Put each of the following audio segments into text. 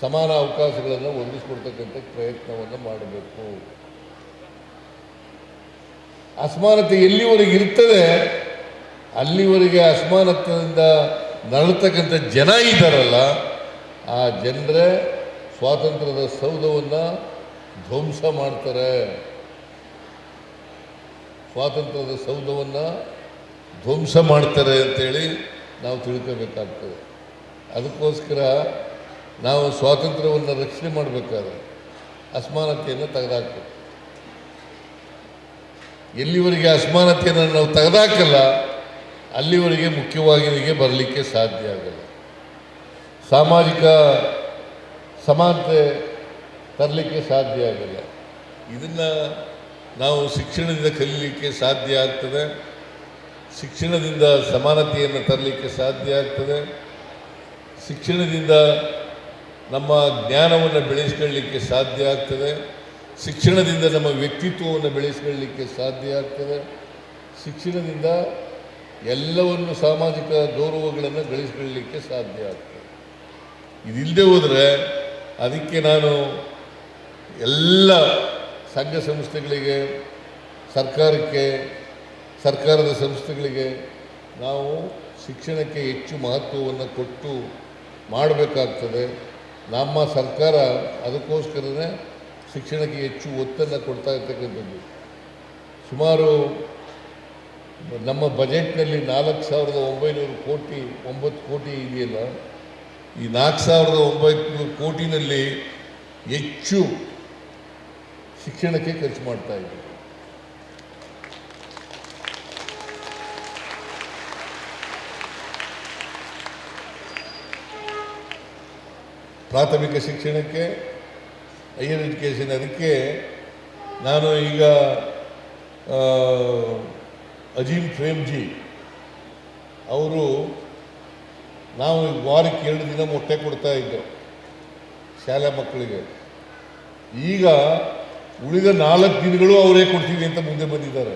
ಸಮಾನ ಅವಕಾಶಗಳನ್ನು ಒದಗಿಸ್ಕೊಡ್ತಕ್ಕಂಥ ಪ್ರಯತ್ನವನ್ನು ಮಾಡಬೇಕು. ಅಸಮಾನತೆ ಎಲ್ಲಿವರೆಗೆ ಇರ್ತದೆ, ಅಲ್ಲಿವರೆಗೆ ಅಸಮಾನತೆಯಿಂದ ನರಳತಕ್ಕಂಥ ಜನ ಇದ್ದಾರಲ್ಲ, ಆ ಜನರೇ ಸ್ವಾತಂತ್ರ್ಯದ ಸೌಧವನ್ನು ಧ್ವಂಸ ಮಾಡ್ತಾರೆ. ಸ್ವಾತಂತ್ರ್ಯದ ಸೌಧವನ್ನು ಧ್ವಂಸ ಮಾಡ್ತಾರೆ ಅಂತೇಳಿ ನಾವು ತಿಳ್ಕೋಬೇಕಾಗ್ತದೆ. ಅದಕ್ಕೋಸ್ಕರ ನಾವು ಸ್ವಾತಂತ್ರ್ಯವನ್ನು ರಕ್ಷಣೆ ಮಾಡಬೇಕಾದ್ರೆ ಅಸಮಾನತೆಯನ್ನು ತೆಗೆದಾಕಬೇಕು. ಎಲ್ಲಿವರೆಗೆ ಅಸಮಾನತೆಯನ್ನು ನಾವು ತೆಗೆದಾಕಲ್ಲ, ಅಲ್ಲಿವರೆಗೆ ಮುಖ್ಯವಾಹಿನಿಗೆ ಬರಲಿಕ್ಕೆ ಸಾಧ್ಯ ಆಗಲ್ಲ. ಸಾಮಾಜಿಕ ಸಮಾನತೆ ತರಲಿಕ್ಕೆ ಸಾಧ್ಯ ಆಗಲ್ಲ. ಇದನ್ನು ನಾವು ಶಿಕ್ಷಣದಿಂದ ಕಲೀಲಿಕ್ಕೆ ಸಾಧ್ಯ ಆಗ್ತದೆ. ಶಿಕ್ಷಣದಿಂದ ಸಮಾನತೆಯನ್ನು ತರಲಿಕ್ಕೆ ಸಾಧ್ಯ ಆಗ್ತದೆ. ಶಿಕ್ಷಣದಿಂದ ನಮ್ಮ ಜ್ಞಾನವನ್ನು ಬೆಳೆಸ್ಕೊಳ್ಳಿಕ್ಕೆ ಸಾಧ್ಯ ಆಗ್ತದೆ. ಶಿಕ್ಷಣದಿಂದ ನಮ್ಮ ವ್ಯಕ್ತಿತ್ವವನ್ನು ಬೆಳೆಸ್ಕೊಳ್ಳಿಕ್ಕೆ ಸಾಧ್ಯ ಆಗ್ತದೆ. ಶಿಕ್ಷಣದಿಂದ ಎಲ್ಲವನ್ನು ಸಾಮಾಜಿಕ ಗೌರವಗಳನ್ನು ಗಳಿಸ್ಕೊಳ್ಳಲಿಕ್ಕೆ ಸಾಧ್ಯ ಆಗ್ತದೆ. ಇದಿಲ್ಲದೆ ಹೋದರೆ ಅದಕ್ಕೆ ನಾನು ಎಲ್ಲ ಸಂಘ ಸಂಸ್ಥೆಗಳಿಗೆ, ಸರ್ಕಾರಕ್ಕೆ, ಸರ್ಕಾರದ ಸಂಸ್ಥೆಗಳಿಗೆ ನಾವು ಶಿಕ್ಷಣಕ್ಕೆ ಹೆಚ್ಚು ಮಹತ್ವವನ್ನು ಕೊಟ್ಟು ಮಾಡಬೇಕಾಗ್ತದೆ. ನಮ್ಮ ಸರ್ಕಾರ ಅದಕ್ಕೋಸ್ಕರನೇ ಶಿಕ್ಷಣಕ್ಕೆ ಹೆಚ್ಚು ಒತ್ತನ್ನು ಕೊಡ್ತಾ ಇರ್ತಕ್ಕಂಥದ್ದು. ಸುಮಾರು ನಮ್ಮ ಬಜೆಟ್ನಲ್ಲಿ ನಾಲ್ಕು ಸಾವಿರದ ಒಂಬೈನೂರು ಕೋಟಿ, ಒಂಬತ್ತು ಕೋಟಿ ಇದೆಯಲ್ಲ, ಈ ನಾಲ್ಕು ಸಾವಿರದ ಒಂಬೈನೂರು ಕೋಟಿನಲ್ಲಿ ಹೆಚ್ಚು ಶಿಕ್ಷಣಕ್ಕೆ ಖರ್ಚು ಮಾಡ್ತಾ ಇದ್ದೀವಿ. ಪ್ರಾಥಮಿಕ ಶಿಕ್ಷಣಕ್ಕೆ ಹೈಯರ್ ಎಜುಕೇಷನ್ ಅದಕ್ಕೆ ನಾನು ಈಗ ಅಜೀಮ್ ಪ್ರೇಮ್ಜಿ ಅವರು ನಾವು ವಾರಕ್ಕೆ ಎರಡು ದಿನ ಮೊಟ್ಟೆ ಕೊಡ್ತಾ ಇದ್ದೆವು ಶಾಲಾ ಮಕ್ಕಳಿಗೆ. ಈಗ ಉಳಿದ ನಾಲ್ಕು ದಿನಗಳು ಅವರೇ ಕೊಡ್ತೀವಿ ಅಂತ ಮುಂದೆ ಬಂದಿದ್ದಾರೆ.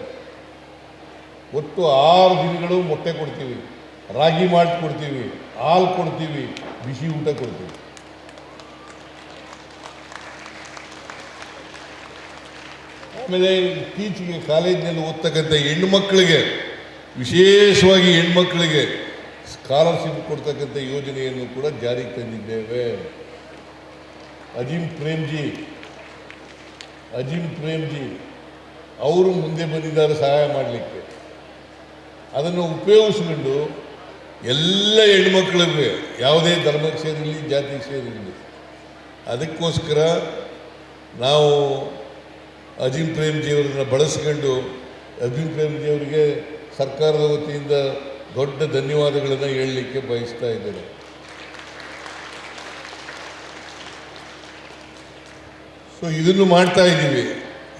ಒಟ್ಟು ಆರು ದಿನಗಳು ಮೊಟ್ಟೆ ಕೊಡ್ತೀವಿ. ರಾಗಿ ಮಾಡಿ ಕೊಡ್ತೀವಿ, ಹಾಲು ಕೊಡ್ತೀವಿ, ಬಿಸಿ ಊಟ ಕೊಡ್ತೀವಿ. ಆಮೇಲೆ ಇತ್ತೀಚೆಗೆ ಕಾಲೇಜಿನಲ್ಲಿ ಓದ್ತಕ್ಕಂಥ ಹೆಣ್ಮಕ್ಳಿಗೆ ವಿಶೇಷವಾಗಿ ಹೆಣ್ಮಕ್ಳಿಗೆ ಸ್ಕಾಲರ್ಶಿಪ್ ಕೊಡ್ತಕ್ಕಂಥ ಯೋಜನೆಯನ್ನು ಕೂಡ ಜಾರಿಗೆ ತಂದಿದ್ದೇವೆ. ಅಜಿಮ್ ಪ್ರೇಮ್ಜಿ ಅಜಿಮ್ ಪ್ರೇಮ್ಜಿ ಅವರು ಮುಂದೆ ಬಂದಿದ್ದಾರೆ ಸಹಾಯ ಮಾಡಲಿಕ್ಕೆ. ಅದನ್ನು ಉಪಯೋಗಿಸ್ಕೊಂಡು ಎಲ್ಲ ಹೆಣ್ಮಕ್ಳಿಗೆ ಯಾವುದೇ ಧರ್ಮಕ್ಕೆ ಸೇರಿರಲಿ ಜಾತಿಗೆ ಸೇರಿರಲಿ ಅದಕ್ಕೋಸ್ಕರ ನಾವು ಅಜೀಮ್ ಪ್ರೇಮ್ಜಿಯವರನ್ನು ಬಳಸ್ಕೊಂಡು ಪ್ರೇಮ್ಜಿ ಪ್ರೇಮ್ಜಿಯವರಿಗೆ ಸರ್ಕಾರದ ವತಿಯಿಂದ ದೊಡ್ಡ ಧನ್ಯವಾದಗಳನ್ನು ಹೇಳಲಿಕ್ಕೆ ಬಯಸ್ತಾ ಇದ್ದೇನೆ. ಸೊ ಇದನ್ನು ಮಾಡ್ತಾ ಇದ್ದೀವಿ.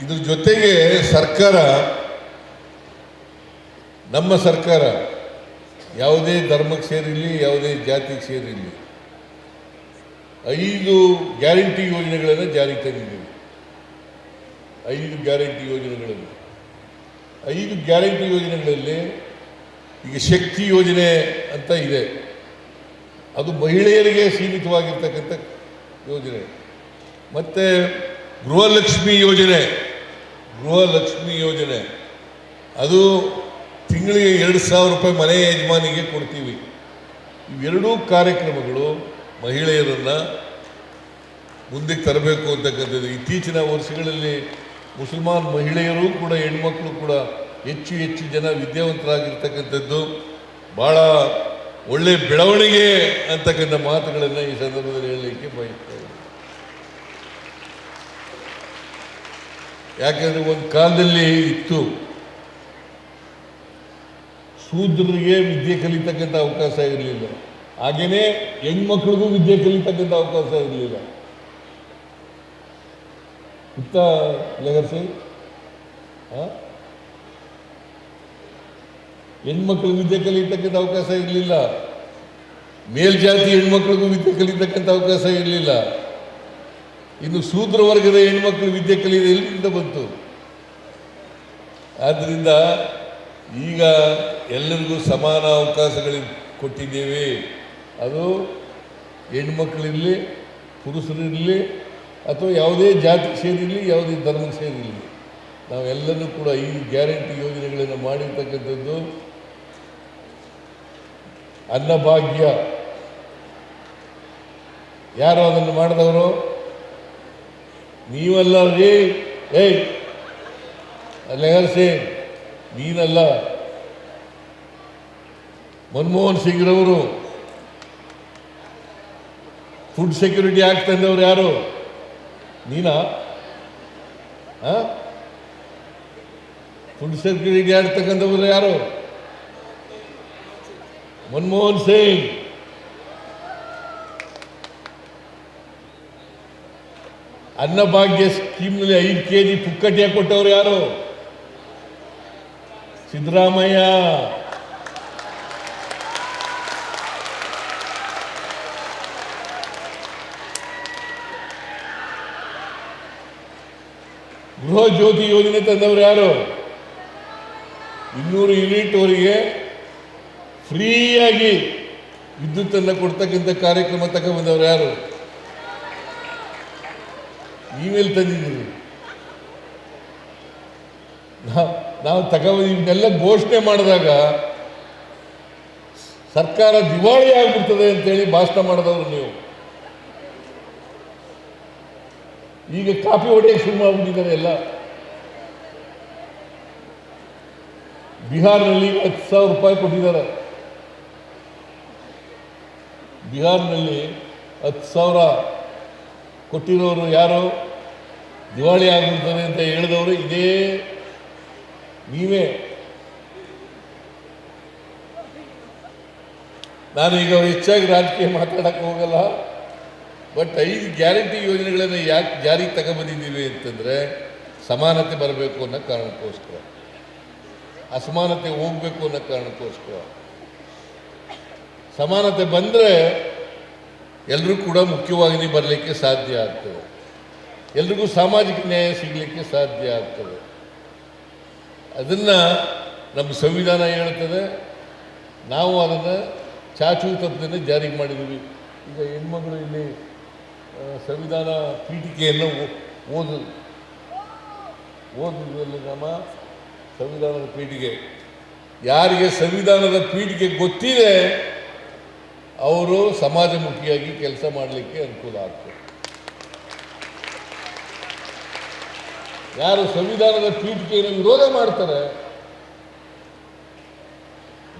ಇದ್ರ ಜೊತೆಗೆ ಸರ್ಕಾರ, ನಮ್ಮ ಸರ್ಕಾರ, ಯಾವುದೇ ಧರ್ಮಕ್ಕೆ ಸೇರಿರಲಿ, ಯಾವುದೇ ಜಾತಿಗೆ ಸೇರಿರಲಿ, ಐದು ಗ್ಯಾರಂಟಿ ಯೋಜನೆಗಳನ್ನು ಜಾರಿಗೆ ತಂದಿದ್ದೀವಿ. ಐದು ಗ್ಯಾರಂಟಿ ಯೋಜನೆಗಳಲ್ಲಿ ಐದು ಗ್ಯಾರಂಟಿ ಯೋಜನೆಗಳಲ್ಲಿ ಈಗ ಶಕ್ತಿ ಯೋಜನೆ ಅಂತ ಇದೆ. ಅದು ಮಹಿಳೆಯರಿಗೆ ಸೀಮಿತವಾಗಿರ್ತಕ್ಕಂಥ ಯೋಜನೆ. ಮತ್ತು ಗೃಹಲಕ್ಷ್ಮಿ ಯೋಜನೆ ಗೃಹಲಕ್ಷ್ಮಿ ಯೋಜನೆ. ಅದು ತಿಂಗಳಿಗೆ ಎರಡು ಸಾವಿರ ರೂಪಾಯಿ ಮನೆ ಯಜಮಾನಿಗೆ ಕೊಡ್ತೀವಿ. ಇವೆರಡೂ ಕಾರ್ಯಕ್ರಮಗಳು ಮಹಿಳೆಯರನ್ನು ಮುಂದಕ್ಕೆ ತರಬೇಕು ಅಂತಕ್ಕಂಥದ್ದು. ಇತ್ತೀಚಿನ ವರ್ಷಗಳಲ್ಲಿ ಮುಸಲ್ಮಾನ್ ಮಹಿಳೆಯರು ಕೂಡ, ಹೆಣ್ಮಕ್ಳು ಕೂಡ ಹೆಚ್ಚು ಹೆಚ್ಚು ಜನ ವಿದ್ಯಾವಂತರಾಗಿರ್ತಕ್ಕಂಥದ್ದು ಭಾಳ ಒಳ್ಳೆ ಬೆಳವಣಿಗೆ ಅಂತಕ್ಕಂಥ ಮಾತುಗಳನ್ನು ಈ ಸಂದರ್ಭದಲ್ಲಿ ಹೇಳಲಿಕ್ಕೆ ಬಯಸ್ತೇವೆ ಯಾಕೆಂದ್ರೆ ಒಂದು ಕಾಲದಲ್ಲಿ ಇತ್ತು. ಶೂದ್ರರಿಗೆ ವಿದ್ಯೆ ಕಲಿತಕ್ಕಂಥ ಅವಕಾಶ ಇರಲಿಲ್ಲ. ಹಾಗೆಯೇ ಹೆಣ್ಮಕ್ಳಿಗೂ ವಿದ್ಯೆ ಕಲಿತಕ್ಕಂಥ ಅವಕಾಶ ಇರಲಿಲ್ಲ. ಇತ್ತ ಲೆಗರ್ಸಿ ಹೆಣ್ಮಕ್ಳಿಗೆ ವಿದ್ಯೆ ಕಲಿಯತಕ್ಕಂಥ ಅವಕಾಶ ಇರಲಿಲ್ಲ. ಮೇಲ್ಜಾತಿ ಹೆಣ್ಮಕ್ಳಿಗೂ ವಿದ್ಯೆ ಕಲಿತಕ್ಕಂಥ ಅವಕಾಶ ಇರಲಿಲ್ಲ. ಇನ್ನು ಶೂದ್ರ ವರ್ಗದ ಹೆಣ್ಮಕ್ಳು ವಿದ್ಯೆ ಕಲಿಯದೆ ಎಲ್ಲಿಂದ ಬಂತು? ಆದ್ದರಿಂದ ಈಗ ಎಲ್ಲರಿಗೂ ಸಮಾನ ಅವಕಾಶಗಳು ಕೊಟ್ಟಿದ್ದೇವೆ. ಅದು ಹೆಣ್ಮಕ್ಳಿರಲಿ, ಪುರುಷರಿರಲಿ ಅಥವಾ ಯಾವುದೇ ಜಾತಿ ಸೇರಿರಲಿ ಯಾವುದೇ ಧರ್ಮ ಸೇರಿರಲಿ ನಾವೆಲ್ಲರೂ ಕೂಡ ಈ ಗ್ಯಾರಂಟಿ ಯೋಜನೆಗಳನ್ನು ಮಾಡಿರ್ತಕ್ಕಂಥದ್ದು ಅನ್ನಭಾಗ್ಯ. ಯಾರು ಅದನ್ನು ಮಾಡಿದವರು? ನೀವಲ್ಲ ರೀ ಏಯ್! ಲೆಹರ್ಸೆ, ನೀನಲ್ಲ. ಮನಮೋಹನ್ ಸಿಂಗ್ ಸಿಂಗ್ರವರು ಫುಡ್ ಸೆಕ್ಯೂರಿಟಿ ಆಕ್ಟ್ ತಂದವರು ಯಾರು? ನೀನಾ? ಫುಡ್ ಸೆಕ್ಯೂರಿಟಿ ಆಡ್ತಕ್ಕಂಥವ್ರು ತಕ್ಕಂಥವ್ರು ಯಾರು? ಮನಮೋಹನ್ ಸಿಂಗ್ ಅನ್ನಭಾಗ್ಯ ಸ್ಕೀಮ್ನಲ್ಲಿ ಐದು ಕೆ ಜಿ ಪುಕ್ಕಟಿಯ ಕೊಟ್ಟವರು ಯಾರು? ಸಿದ್ದರಾಮಯ್ಯ. ಗೃಹ ಜ್ಯೋತಿ ಯೋಜನೆ ತಂದವರು ಯಾರು? ಇನ್ನೂರು ಯೂನಿಟ್ವರೆಗೆ ಫ್ರೀಯಾಗಿ ವಿದ್ಯುತ್ತನ್ನು ಕೊಡ್ತಕ್ಕಂಥ ಕಾರ್ಯಕ್ರಮ ತಗೊಂಡ್ಬಂದವ್ರು ಯಾರು? ನೀವೆಲ್ಲಿ ತಂದಿದ್ದೀರಿ. ನಾವು ತಗೊಂಡು ಇವನ್ನೆಲ್ಲ ಘೋಷಣೆ ಮಾಡಿದಾಗ ಸರ್ಕಾರ ದಿವಾಳಿ ಆಗ್ಬಿಡ್ತದೆ ಅಂತೇಳಿ ಭಾಷಣ ಮಾಡಿದವರು ನೀವು. ಈಗ ಕಾಪಿ ಹೊಡೆಯಕ್ಕೆ ಶುರು ಮಾಡಿಬಿಟ್ಟಿದ್ದಾರೆ ಎಲ್ಲ. ಬಿಹಾರ್ನಲ್ಲಿ ಹತ್ತು ಸಾವಿರ ರೂಪಾಯಿ ಕೊಟ್ಟಿದ್ದಾರೆ. ಬಿಹಾರ್ನಲ್ಲಿ ಹತ್ತು ಸಾವಿರ ಕೊಟ್ಟಿರೋರು ಯಾರು? ದಿವಾಳಿ ಆಗಿರ್ತಾರೆ ಅಂತ ಹೇಳಿದವರು ಇದೇ ನೀವೇ. ನಾನು ಈಗ ಹೆಚ್ಚಾಗಿ ರಾಜಕೀಯ ಮಾತಾಡಕ್ಕೆ ಹೋಗಲ್ಲ. ಬಟ್ ಐದು ಗ್ಯಾರಂಟಿ ಯೋಜನೆಗಳನ್ನು ಯಾಕೆ ಜಾರಿಗೆ ತಗೊಂಬಂದಿದ್ದೀವಿ ಅಂತಂದರೆ ಸಮಾನತೆ ಬರಬೇಕು ಅನ್ನೋ ಕಾರಣಕ್ಕೋಸ್ಕರ. ಅಸಮಾನತೆ ಹೋಗಬೇಕು ಅನ್ನೋ ಕಾರಣಕ್ಕೋಸ್ಕರ. ಸಮಾನತೆ ಬಂದರೆ ಎಲ್ಲರೂ ಕೂಡ ಮುಖ್ಯವಾಗಿ ಬರಲಿಕ್ಕೆ ಸಾಧ್ಯ ಆಗ್ತದೆ. ಎಲ್ರಿಗೂ ಸಾಮಾಜಿಕ ನ್ಯಾಯ ಸಿಗಲಿಕ್ಕೆ ಸಾಧ್ಯ ಆಗ್ತದೆ. ಅದನ್ನು ನಮ್ಮ ಸಂವಿಧಾನ ಹೇಳ್ತದೆ. ನಾವು ಅದನ್ನು ಚಾಚು ತಪ್ಪದನ್ನು ಜಾರಿಗೆ ಮಾಡಿದ್ದೀವಿ. ಈಗ ಹೆಣ್ಮಗಳು ಇಲ್ಲಿ ಸಂವಿಧಾನ ಪೀಠಿಕೆಯನ್ನು ಓದು ಓದುವುದರಲ್ಲಿ ನಮ್ಮ ಸಂವಿಧಾನದ ಪೀಠಿಗೆ. ಯಾರಿಗೆ ಸಂವಿಧಾನದ ಪೀಠಿಗೆ ಗೊತ್ತಿದೆ, ಅವರು ಸಮಾಜಮುಖಿಯಾಗಿ ಕೆಲಸ ಮಾಡಲಿಕ್ಕೆ ಅನುಕೂಲ ಆಗ್ತದೆ. ಯಾರು ಸಂವಿಧಾನದ ಪೀಠಿಕೆಯನ್ನು ವಿರೋಧ ಮಾಡ್ತಾರೆ,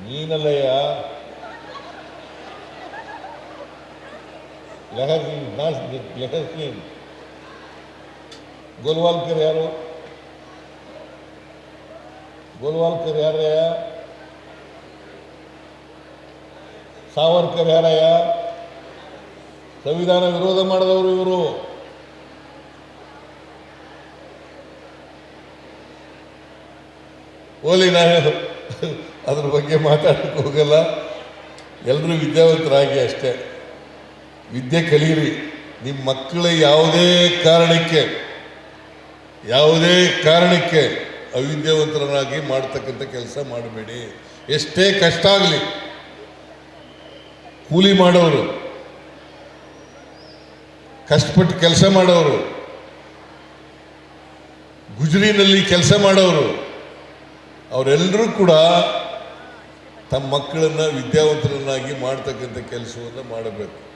ನೀನಲ್ಲಯ್ಯ ಸಿಂಗ್ ನಾಸ್, ಲೆಹರ್. ಸಿಂಗ್ ಗೋಲ್ವಾಲ್ಕರ್ ಯಾರು? ಗೋಲ್ವಾಲ್ಕರ್ ಯಾರಯ್ಯ? ಸಾವರ್ಕರ್ ಯಾರಯ್ಯ? ಸಂವಿಧಾನ ವಿರೋಧ ಮಾಡಿದವರು ಇವರು. ಓಲಿ ನಾನು ಅದ್ರ ಬಗ್ಗೆ ಮಾತಾಡಕ್ಕೆ ಹೋಗಲ್ಲ. ಎಲ್ಲರೂ ವಿದ್ಯಾವಂತರಾಗಿ ಅಷ್ಟೇ. ವಿದ್ಯೆ ಕಲಿಯಿರಿ. ನಿಮ್ಮ ಮಕ್ಕಳ ಯಾವುದೇ ಕಾರಣಕ್ಕೆ ಯಾವುದೇ ಕಾರಣಕ್ಕೆ ಅವಿದ್ಯಾವಂತರನ್ನಾಗಿ ಮಾಡ್ತಕ್ಕಂಥ ಕೆಲಸ ಮಾಡಬೇಡಿ. ಎಷ್ಟೇ ಕಷ್ಟ ಆಗಲಿ, ಕೂಲಿ ಮಾಡೋರು, ಕಷ್ಟಪಟ್ಟು ಕೆಲಸ ಮಾಡೋರು, ಗುಜರಿನಲ್ಲಿ ಕೆಲಸ ಮಾಡೋರು, ಅವರೆಲ್ಲರೂ ಕೂಡ ತಮ್ಮ ಮಕ್ಕಳನ್ನ ವಿದ್ಯಾವಂತರನ್ನಾಗಿ ಮಾಡ್ತಕ್ಕಂಥ ಕೆಲಸವನ್ನು ಮಾಡಬೇಕು.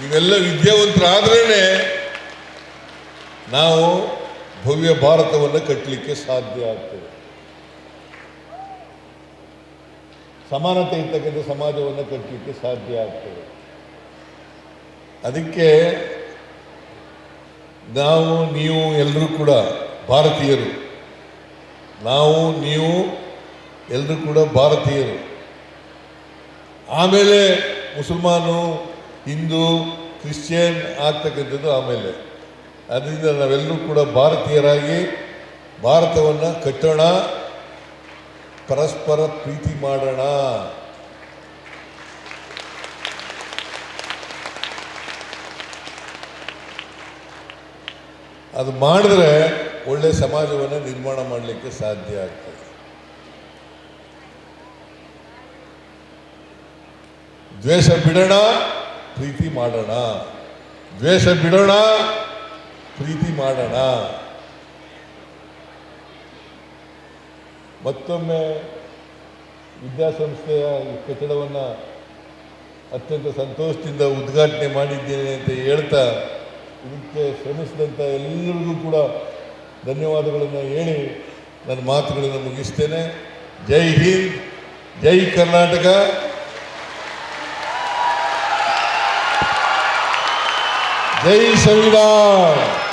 ನೀವೆಲ್ಲ ವಿದ್ಯಾವಂತರಾದ್ರೇ ನಾವು ಭವ್ಯ ಭಾರತವನ್ನು ಕಟ್ಟಲಿಕ್ಕೆ ಸಾಧ್ಯ ಆಗ್ತದೆ. ಸಮಾನತೆ ಇರ್ತಕ್ಕಂಥ ಸಮಾಜವನ್ನು ಕಟ್ಟಲಿಕ್ಕೆ ಸಾಧ್ಯ ಆಗ್ತದೆ. ಅದಕ್ಕೆ ನಾವು, ನೀವು ಎಲ್ಲರೂ ಕೂಡ ಭಾರತೀಯರು. ನಾವು, ನೀವು ಎಲ್ಲರೂ ಕೂಡ ಭಾರತೀಯರು. ಆಮೇಲೆ ಮುಸಲ್ಮಾನು ಹಿಂದೂ ಕ್ರಿಶ್ಚಿಯನ್ ಆಗ್ತಕ್ಕಂಥದ್ದು ಆಮೇಲೆ. ಅದರಿಂದ ನಾವೆಲ್ಲರೂ ಕೂಡ ಭಾರತೀಯರಾಗಿ ಭಾರತವನ್ನು ಕಟ್ಟೋಣ, ಪರಸ್ಪರ ಪ್ರೀತಿ ಮಾಡೋಣ. ಅದು ಮಾಡಿದ್ರೆ ಒಳ್ಳೆ ಸಮಾಜವನ್ನು ನಿರ್ಮಾಣ ಮಾಡಲಿಕ್ಕೆ ಸಾಧ್ಯ ಆಗ್ತದೆ. ದ್ವೇಷ ಬಿಡೋಣ. ಪ್ರೀತಿ ಮಾಡೋಣ. ದ್ವೇಷ ಬಿಡೋಣ. ಪ್ರೀತಿ ಮಾಡೋಣ. ಮತ್ತೊಮ್ಮೆ ವಿದ್ಯಾಸಂಸ್ಥೆಯ ಕಟ್ಟಡವನ್ನು ಅತ್ಯಂತ ಸಂತೋಷದಿಂದ ಉದ್ಘಾಟನೆ ಮಾಡಿದ್ದೇನೆ ಅಂತ ಹೇಳ್ತಾ ಇದಕ್ಕೆ ಶ್ರಮಿಸಿದಂಥ ಎಲ್ಲರಿಗೂ ಕೂಡ ಧನ್ಯವಾದಗಳನ್ನು ಹೇಳಿ ನನ್ನ ಮಾತುಗಳನ್ನು ಮುಗಿಸ್ತೇನೆ. ಜೈ ಹಿಂದ್, ಜೈ ಕರ್ನಾಟಕ. ಜೈ ಸಂವಿಧಾನ್